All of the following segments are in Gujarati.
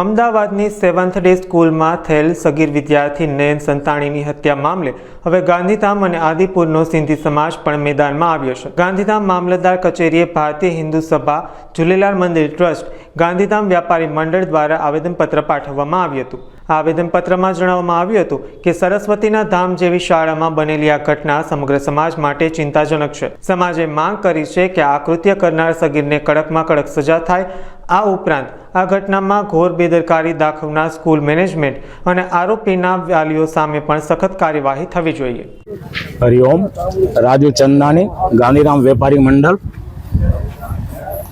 અમદાવાદની સેવન્થ ડે સ્કૂલમાં થયેલ સગીર વિદ્યાર્થી નયન સંતાણીની હત્યા મામલે હવે ગાંધીધામ અને આદિપુરનો સિંધી સમાજ પણ મેદાનમાં આવ્યો છે. ગાંધીધામ મામલતદાર કચેરીએ ભારતીય હિન્દુ સભા ઝૂલેલાલ મંદિર ટ્રસ્ટ, ગાંધીધામ વ્યાપારી મંડળ દ્વારા આવેદનપત્ર પાઠવવામાં આવ્યું હતું. આ આવેદનપત્રમાં જણાવવામાં આવ્યું હતું કે સરસ્વતીના ધામ જેવી શાળામાં બનેલી આ ઘટના સમગ્ર સમાજ માટે ચિંતાજનક છે. સમાજે માંગ કરી છે કે આ કૃત્ય કરનાર સગીરને કડકમાં કડક સજા થાય આ ઉપરાંત આ ઘટનામાં ઘોર બેદરકારી દાખવનાર સ્કૂલ મેનેજમેન્ટ અને આરોપીના વાલીઓ સામે પણ સખત કાર્યવાહી થવી જોઈએ. હરિઓમ, રાજુ ચંદાની ગાંધીધામ વેપારી મંડળ.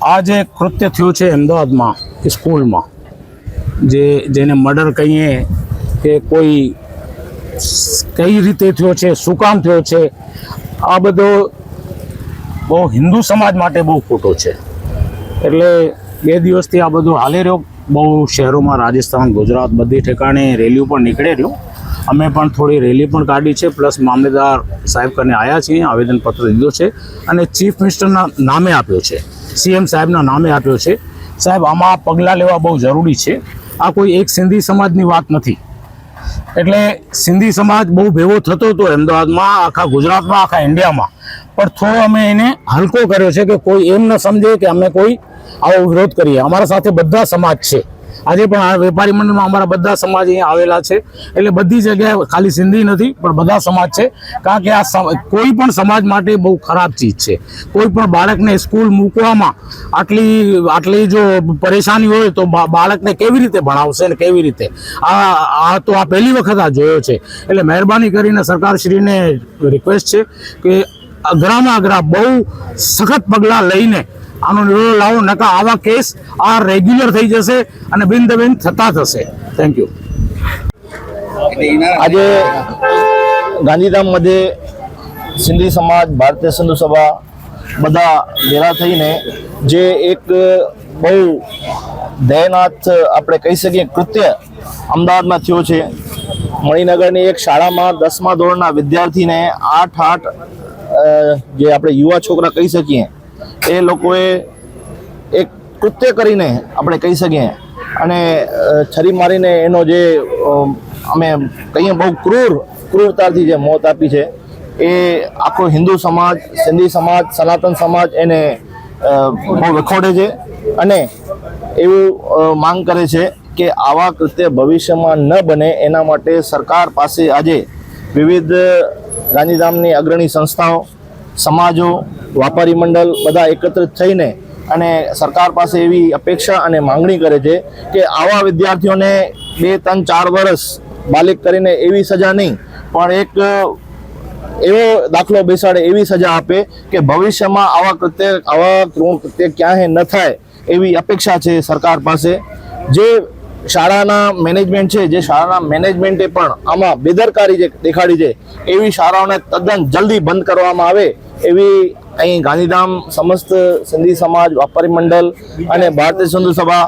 આ જે કૃત્ય થયું છે અમદાવાદમાં સ્કૂલમાં, જે જેને મર્ડર કહીએ કે કોઈ કઈ રીતે થયો છે, શું કામ થયો છે, આ બધો બહુ હિન્દુ સમાજ માટે બહુ ખોટો છે. એટલે બે દિવસથી આ બધું હાલી રહ્યો. બહુ શહેરોમાં રાજસ્થાન, ગુજરાત બધી ઠેકાણે રેલીઓ પણ નીકળે રહ્યું. અમે પણ થોડી રેલી પણ કાઢી છે. પ્લસ મામલેદાર સાહેબ કરીને આવ્યા છીએ, આવેદનપત્ર દીધો છે અને ચીફ મિનિસ્ટરના નામે આપ્યો છે. સીએમ સાહેબના નામે આપ્યો છે. સાહેબ, આમાં પગલાં લેવા બહુ જરૂરી છે. આ કોઈ એક સિંધી સમાજની વાત નથી. એટલે સિંધી સમાજ બહુ ભેગો થતો હતો અમદાવાદમાં, આખા ગુજરાતમાં, આખા ઇન્ડિયામાં. પણ થોડો અમે એને હલકો કર્યો છે કે કોઈ એમ ન સમજે કે અમે કોઈ આવો વિરોધ કરીએ. અમારા સાથે બધા સમાજ છે. આજે પણ આ વેપારી મંડળમાં અમારા બધા સમાજ અહીંયા આવેલા છે. એટલે બધી જગ્યાએ ખાલી સિંધી નથી, પણ બધા સમાજ છે. કારણ કે આ કોઈ પણ સમાજ માટે બહુ ખરાબ ચીજ છે. કોઈ પણ બાળકને સ્કૂલ મૂકવામાં આટલી આટલી જો પરેશાની હોય તો બાળકને કેવી રીતે ભણાવશે ને કેવી રીતે? આ આ તો આ પહેલી વખત આ જોયો છે. એટલે મહેરબાની કરીને સરકારશ્રીને રિક્વેસ્ટ છે કે અઘરામાં અઘરા બહુ સખત પગલાં લઈને આનો નિર્ણય લાવો નકા આવા કેસ આ રેગ્યુલર થઈ જશે અને બિંદબેન થતા થશે. થેન્ક યુ આજે ગાંધીધામमध्ये સિંધી સમાજ, ભારતીય સિંધુ સભા બધા ભેગા થઈને જે એક બહુ દયનાથ આપણે કહી શકીએ કૃત્ય અમદાવાદમાં થયો છે. મણિનગરની એક શાળામાં દસમા ધોરણના વિદ્યાર્થીને આઠ આઠ જે આપણે યુવા છોકરા કહી શકીએ એ લોકોએ એક કૃત્ય કરીને આપણે કહી શકીએ. અને છરી મારીને એનો જે અમે કહીએ બહુ ક્રૂર, ક્રૂરતાથી જે મોત આપી છે, એ આખો હિન્દુ સમાજ, સિંધી સમાજ, સનાતન સમાજ એને બહુ વખોડે છે. અને એવું માંગ કરે છે કે આવા કૃત્ય ભવિષ્યમાં ન બને એના માટે સરકાર પાસે આજે વિવિધ ગાંધીધામની અગ્રણી સંસ્થાઓ, સમાજો વ્યાપારી મંડળ બધા એકત્રિત થઈને અને સરકાર પાસે એવી અપેક્ષા અને માંગણી કરે છે કે આવા વિદ્યાર્થીઓને બે, ત્રણ, ચાર વર્ષ બાલિક કરીને એવી સજા નહીં, પણ એક એવો દાખલો બેસાડે એવી સજા આપે કે ભવિષ્યમાં આવા કૃત્ય આવા ક્રૂર કૃત્ય ક્યાંય ન થાય એવી અપેક્ષા છે સરકાર પાસે. જે શાળાના મેનેજમેન્ટ છે, જે શાળાના મેનેજમેન્ટે પણ આમાં બેદરકારી જે દેખાડી છે, એવી શાળાઓને તદ્દન જલ્દી બંધ કરવામાં આવે એવી અહીં ગાંધીધામ સમસ્ત સિંધી સમાજ વ્યાપારી મંડળ અને ભારતીય સિંધુ સભા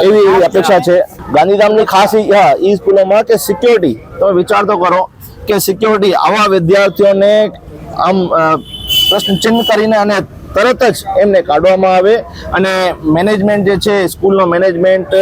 એવી એવી અપેક્ષા છે. ગાંધીધામની ખાસ હા એ સ્કૂલોમાં કે સિક્યોરિટી તમે વિચાર તો કરો કે સિક્યોરિટી આવા વિદ્યાર્થીઓને આમ પ્રશ્ન ચિહ્ન કરીને અને તરત જ એમને કાઢવામાં આવે અને મેનેજમેન્ટ જે છે, સ્કૂલનો મેનેજમેન્ટ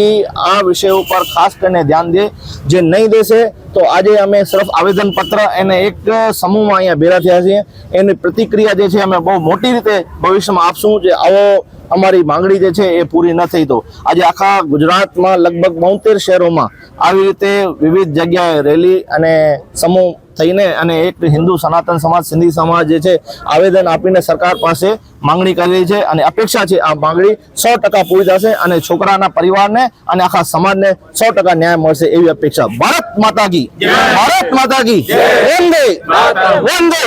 એ આ વિષય ઉપર ખાસ કરીને ધ્યાન દે. જે નહીં દેશે, તો આજે અમે સિર્ફ આવેદનપત્ર એને એક સમૂહમાં અહીંયા ભેરા થયા છીએ. એની પ્રતિક્રિયા જે છે, અમે બહુ મોટી રીતે ભવિષ્યમાં આપશું. જે આવો અમારી માંગણી જે છે એ પૂરી ન થઈ તો. આજે આખા ગુજરાતમાં લગભગ બોતેર શહેરોમાં આવી રીતે વિવિધ જગ્યાએ રેલી અને સમૂહ થઈને અને એક હિન્દુ સનાતન સમાજ સિંધી સમાજ જે છે આવેદન આપીને સરકાર પાસે માંગણી કરી છે અને અપેક્ષા છે આ માંગણી સો ટકા પૂરી થશે અને છોકરાના પરિવારને અને આખા સમાજને સો ટકા ન્યાય મળશે એવી અપેક્ષા. ભારત માતા કી. ભારત માતા કી. વંદે. વંદે.